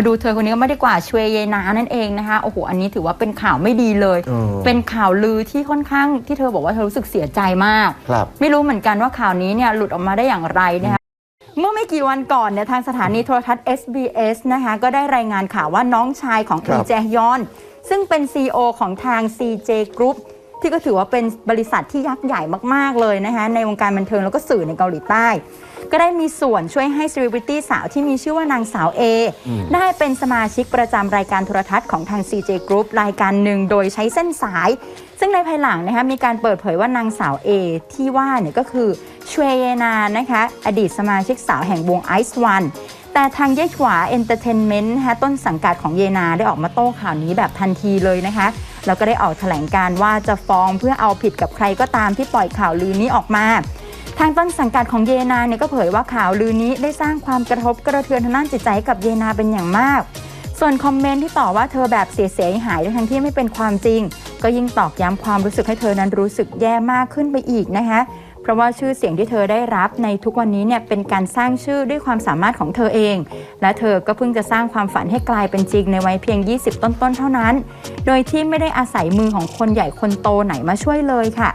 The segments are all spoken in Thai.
มาดูเธอคนนี้ก็ไม่ได้กว่าชเวเยนานั่นเองนะคะโอ้โหอันนี้ถือว่าเป็นข่าวไม่ดีเลยเออเป็นข่าวลือที่ค่อนข้างที่เธอบอกว่าเธอรู้สึกเสียใจมากครับไม่รู้เหมือนกันว่าข่าวนี้เนี่ยหลุดออกมาได้อย่างไรนะคะเมื่อไม่กี่วันก่อนเนี่ยทางสถานีโทรทัศน์ SBS นะคะก็ได้รายงานข่าวว่าน้องชายของครัอีบแจฮยอน ซึ่งเป็น CEO ของทาง CJ Group ที่ก็ถือว่าเป็นบริษัทที่ยักษ์ใหญ่มากๆเลยนะคะในวงการบันเทิงแล้วก็สื่อในเกาหลีใต้ ก็ได้มีส่วนช่วยให้ c e l e b r i t y สาวที่มีชื่อว่านางสาว A ได้เป็นสมาชิกประจำรายการโทรทัศน์ของทาง CJ Group รายการหนึ่งโดยใช้เส้นสาย ซึ่งในภายหลังนะคะมีการเปิดเผยว่านางสาว A ที่ว่าเนี่ยก็คือชเวเยนานะคะอดีตสมาชิกสาวแห่งวง Ice One แต่ทางเยขวาเอนเตอร์เทนเมนต์นะต้นสังกัดของเยนาได้ออกมาโต้ข่าวนี้แบบทันทีเลยนะคะ แล้วก็ได้ออกแถลงการว่าจะฟ้องเพื่อเอาผิดกับใครก็ตามที่ปล่อยข่าวลือนี้ออกมา ทางต้นสังกัดของเยนาเนี่ยก็เผยว่าข่าวลือนี้ได้สร้างความกระทบกระเทือนทางด้านจิตใจกับเยนาเป็นอย่างมาก ส่วนคอมเมนต์ที่ต่อว่าเธอแบบเสียหายทั้งที่ไม่เป็นความจริง ก็ยิ่งตอกย้ำความรู้สึกให้เธอนั้นรู้สึกแย่มากขึ้นไปอีกนะคะ เพราะว่าชื่อเสียงที่เธอได้รับในทุกวันนี้เนี่ยเป็นการสร้างชื่อด้วยความสามารถของเธอเอง และเธอก็เพิ่งจะสร้างความฝันให้กลายเป็นจริงในวัยเพียง 20 ต้นๆ เท่านั้น โดยที่ไม่ได้อาศัยมือของคนใหญ่คนโตไหนมาช่วยเลยค่ะ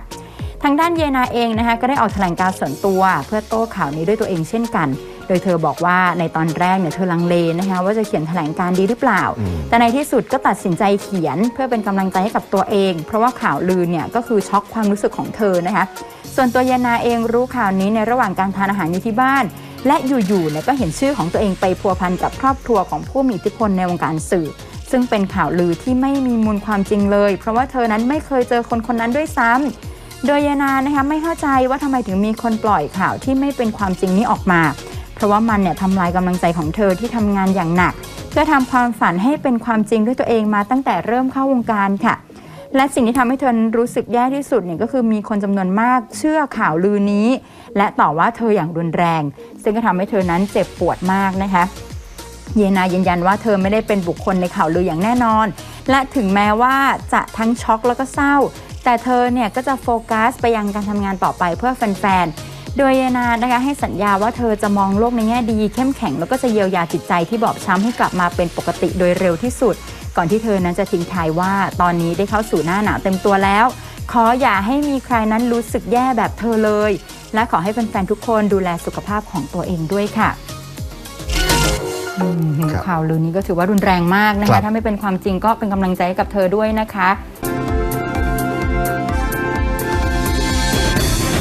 ทางด้านเยนาเองนะคะก็ได้ออกแถลงการ์ส่วนตัว เพื่อโต้ข่าวนี้ด้วยตัวเองเช่นกัน โดยเธอบอกว่าในตอนแรกเนี่ยเธอลังเลนะคะว่าจะเขียนแถลงการณ์ดีหรือเปล่า แต่ในที่สุดก็ตัดสินใจเขียนเพื่อเป็นกำลังใจให้กับตัวเอง เพราะว่าข่าวลือเนี่ยก็คือช็อกความรู้สึกของเธอนะคะส่วนตัวเยนาเองรู้ข่าวนี้ในระหว่างการทานอาหารอยู่ที่บ้าน และอยู่ๆเนี่ยก็เห็นชื่อของตัวเองไปพัวพันกับครอบครัวของผู้มีอิทธิพลในวงการสื่อ ซึ่งเป็นข่าวลือที่ไม่มีมูลความจริงเลย เพราะว่าเธอนั้นไม่เคยเจอคนคนนั้นด้วยซ้ำโดยยานานะคะไม่เข้าใจว่าทำไมถึงมีคนปล่อยข่าวที่ไม่เป็นความจริงนี้ออกมาเพ ราะว่ามันเนี่ยทำลายกำลังใจของเธอที่ทำงานอย่างหนัก เพื่อทำความฝันให้เป็นความจริงด้วยตัวเองมาตั้งแต่เริ่มเข้าวงการค่ะ และสิ่งที่ทำให้เธอรู้สึกแย่ที่สุดเนี่ยก็คือมีคนจำนวนมากเชื่อข่าวลือนี้ และต่อว่าเธออย่างรุนแรง ซึ่งก็ทำให้เธอนั้นเจ็บปวดมากนะคะเยนายืนยันว่าเธอไม่ได้เป็นบุคคลในข่าวลืออย่างแน่นอน และถึงแม้ว่าจะทั้งช็อกแล้วก็เศร้า แต่เธอเนี่ยก็จะโฟกัสไปยังการทำงานต่อไปเพื่อแฟนๆ โดยเยนานะคะให้สัญญาว่าเธอจะมองโลกในแง่ดีเข้มแข็งแล้วก็จะเยียวยาจิตใจที่บอบช้ำให้กลับมาเป็นปกติโดยเร็วที่สุด ก่อนที่เธอนั้นจะทิ้งท้ายว่า ตอนนี้ได้เข้าสู่หน้าหนาวเต็มตัวแล้ว ขออย่าให้มีใครนั้นรู้สึกแย่แบบเธอเลย และขอให้แฟนๆทุกคนดูแลสุขภาพของตัวเองด้วยค่ะอืมครับข่าวลือนี้ก็ถือว่ารุนแรงมากนะครัคะบถ้าไม่เป็นความจริงก็เป็นกำลังใจให้กับเธอด้วยนะคะ